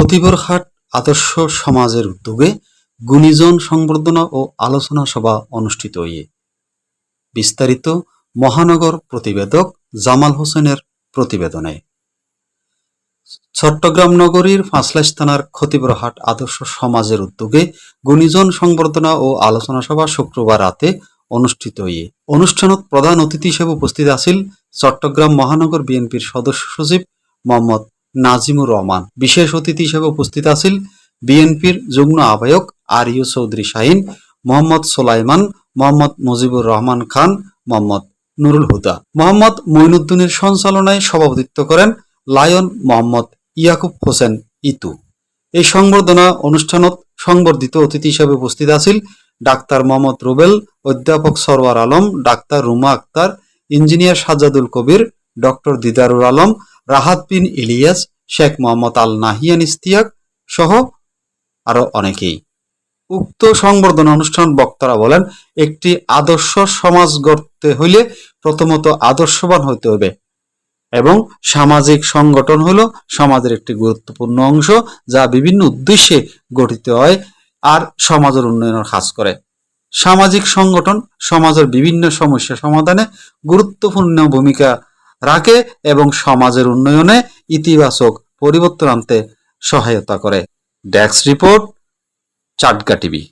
খতিবরহাট আদর্শ সমাজের উদ্যোগে গুণীজন সংবর্ধনা ও আলোচনা সভা অনুষ্ঠিত ইয়ে বিস্তারিত মহানগর প্রতিবেদক জামাল হোসেনের প্রতিবেদনে। চট্টগ্রাম নগরীর পাঁচলাইশ থানার খতিবরহাট আদর্শ সমাজের উদ্যোগে গুণীজন সংবর্ধনা ও আলোচনা সভা শুক্রবার রাতে অনুষ্ঠিত ইয়ে অনুষ্ঠানত প্রধান অতিথি হিসেবে উপস্থিত আছেন চট্টগ্রাম মহানগর বিএনপির সদস্য সচিব মোহাম্মদ নাজিমুর রহমান। বিশেষ অতিথি হিসেবে উপস্থিত আছেন বিএনপির যুগ্ম আহ্বায়ক আরিয় চৌধুরী শাহিন, মোহাম্মদ সোলাইমান, মোহাম্মদ মুজিবুর রহমান খান, মোহাম্মদ নুরুল হুদা। মোহাম্মদ মঈনুদ্দিনের সঞ্চালনায় সভাপতিত্ব করেন লায়ন মোহাম্মদ ইয়াকুব হোসেন ইতু। এই সংবর্ধনা অনুষ্ঠানত সংবর্ধিত অতিথি হিসেবে উপস্থিত আছেন ডাক্তার মোহাম্মদ রুবেল, অধ্যাপক সরওয়ার আলম, ডাক্তার রুমা আক্তার, ইঞ্জিনিয়ার সাজ্জাদুল কবির, ডক্টর দিদারুল আলম রাহাত বিন ইলিয়াস, শেখ মোহাম্মদ আল নাহিয়ান ইস্তিয়াক সহ আরও অনেকেই। উক্ত সংবর্ধনা অনুষ্ঠান বক্তারা বলেন, একটি আদর্শ সমাজ গড়তে হইলে প্রথমত আদর্শবান হতে হবে এবং সামাজিক সংগঠন হলো সমাজের একটি গুরুত্বপূর্ণ অংশ যা বিভিন্ন উদ্দেশ্যে গঠিত হয় আর সমাজের উন্নয়নের কাজ করে। সামাজিক সংগঠন সমাজের বিভিন্ন সমস্যা সমাধানে গুরুত্বপূর্ণ ভূমিকা রাখে এবং সমাজের উন্নয়নে ইতিবাচক পরিবর্তন আনতে সহায়তা করে। Desk report Chatga TV.